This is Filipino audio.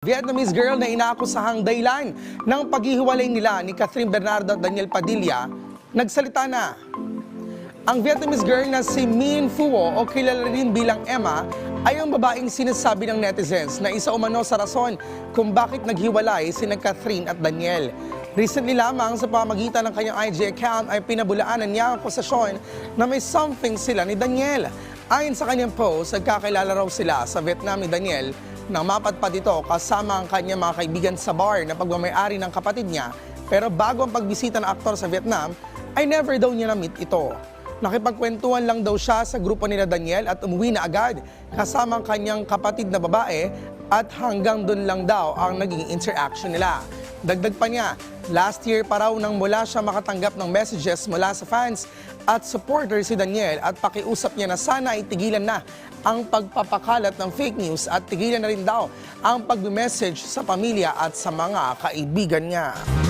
Vietnamese girl na inaakusahang dahilan ng paghihiwalay nila ni Catherine Bernardo at Daniel Padilla, nagsalita na. Ang Vietnamese girl na si Min Phuo o kilala rin bilang Emma ay ang babaeng sinasabi ng netizens na isa umano sa rason kung bakit naghiwalay sina Catherine at Daniel. Recently lamang sa pamagitan ng kanyang IG account ay pinabulaanan niya ang akusasyon na may something sila ni Daniel. Ayon sa kanyang post, nagkakilala raw sila sa Vietnam ni Daniel nang mapadpad ito kasama ang kanyang mga kaibigan sa bar na pagmamayari ng kapatid niya. Pero bago ang pagbisita ng aktor sa Vietnam, ay never daw niya na-meet ito. Nakipagkwentuhan lang daw siya sa grupo nila Daniel at umuwi na agad kasama ang kanyang kapatid na babae at hanggang doon lang daw ang naging interaction nila. Dagdag pa niya, last year pa raw nang mula siya makatanggap ng messages mula sa fans at supporters si Daniel at pakiusap niya na sana ay tigilan na ang pagpapakalat ng fake news at tigilan na rin daw ang pag-message sa pamilya at sa mga kaibigan niya.